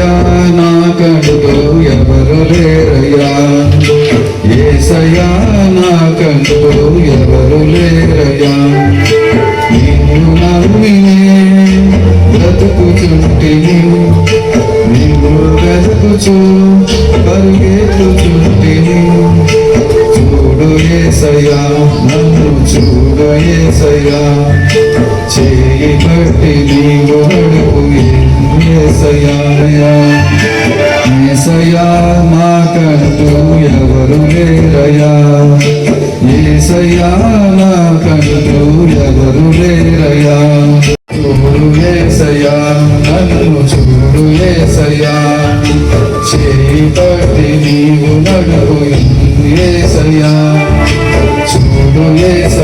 ఏసయ్యా నాకంటూ ఎవరు లేరయ్యా? ఏసయ్యా నాకంటూ ఎవరు లేరయ్యా? నిన్ను నమ్మినే బ్రతుకుచుంటిని. నిన్ను బ్రతుకుచు పరిగెత్తుచుంటిని. చూడు ఏసయ్యా నన్ను చూడు ఏసయ్యా. చేయి పట్టి నీవు నడుపు ఏసయ్యా నాకంటూ ఎవరు లేరయ్యా. ఏసయ్యా నాకంటూ ఎవరు లేరయ్యా. చూడు ఏసయ్యా నన్ను చూడు ఏసయ్యా. చేయి పట్టి నీవు నడుపు ఏసయ్యా. చూడు ఏసయ్యా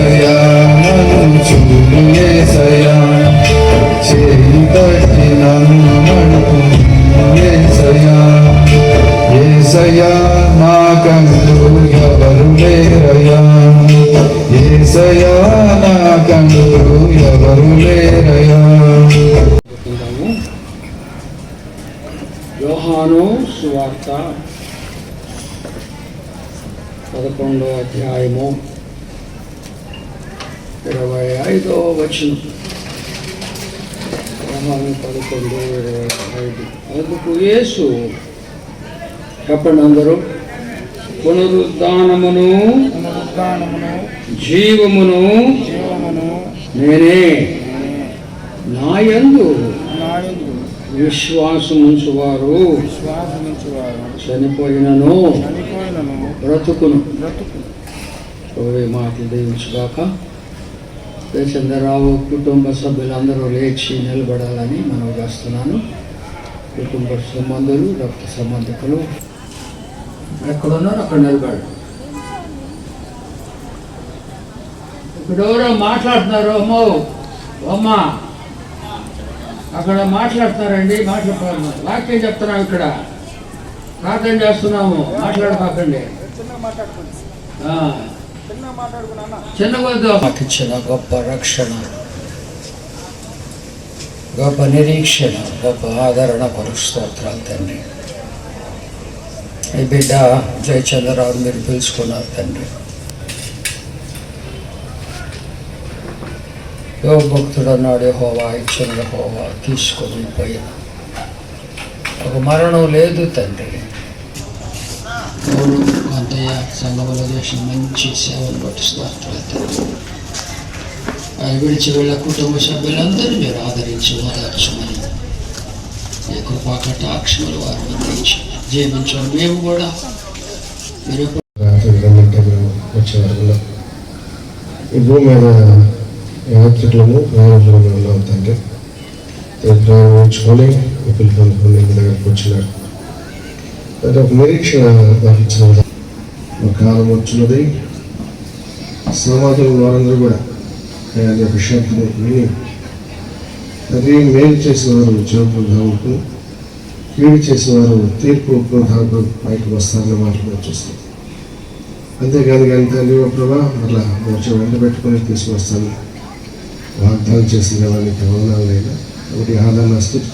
ఏసయ్యా నాకంటూ ఎవరు లేరయ్యా? ఏసయ్యా నాకంటూ ఎవరు లేరయ్యా? యోహాను సువార్త పదకొండో అధ్యాయము ఇరవై ఐదో వచనం. యోహాను పదకొండు ఇరవై ఐదు. అందుకు యేసు చెప్పండి అందరూ. పునరుద్ధానమును పునరుద్ధానమును జీవమును జీవమును నేనే. నాయందు నాయందు విశ్వాసముంచువారు. చనిపోయినను చనిపోయినను బ్రతుకును మాటలు దేవించుగాక చంద్రరావు కుటుంబ సభ్యులందరూ లేచి నిలబడాలని మనం చేస్తున్నాను. కుటుంబ సంబంధులు రక్త సంబంధికులు ఎక్కడున్నారు అక్కడ నిలబడు ఇప్పుడు ఎవరో మాట్లాడుతున్నారు అమ్మో అమ్మ. అక్కడ మాట్లాడుతున్నారండి మాట్లాడుతున్నారు వాక్యం చెప్తున్నాం ఇక్కడ. ప్రార్థన చేస్తున్నాము మాట్లాడకండి చిన్న మాట్లాడుకోండి ఇచ్చిన గొప్ప రక్షణ గొప్ప నిరీక్షణ గొప్ప ఆదరణ కొరకు స్తోత్రాలు తండ్రి. ఈ బిడ్డ జయచంద్రరావు మీరు పిలుచుకున్నారు తండ్రి. యో భక్తుడు అన్నాడు హోవా ఇచ్చిన హోవా తీసుకొని పోయిన ఒక మరణం లేదు తండ్రి. అవును కొంతయ్య సంఘములో చేసిన మంచి సేవలు పట్టిస్తున్నారు ఆయన విడిచి వెళ్ళ కుటుంబ సభ్యులందరూ మీరు ఆదరించి ఓదార్చమని మీ కృపా కటాక్షములు వారు అందించి. జీవించడం మేము కూడా మీరు వచ్చే వరకు ఈ భూమి మీద యాత్రికులను ప్రయాణికులు మేము ఉన్నాం తండ్రి. ప్రయాణం ఉంచుకొని ఈ పిల్లలు మీ దగ్గరకు వచ్చినారు. అంటే ఒక నిరీక్షణ దాపించిన కాలం వచ్చినది. సమాజంలో వారందరూ కూడా ఆయన యొక్క విని అదే మేలు చేసేవారు వారు జీవపు కీడు చేసేవారు తీర్పు ధాముకు పైకి వస్తారని మాట్లాడి చూస్తాం. అంతేకాదు కానీ తండ్రి ప్రభా అట్లా వచ్చి వెంట పెట్టుకుని తీసుకొస్తాను. వాగ్దానం చేసిన వాళ్ళకి వందనాలు లేదా ఒకటి ఆదరణ స్థితి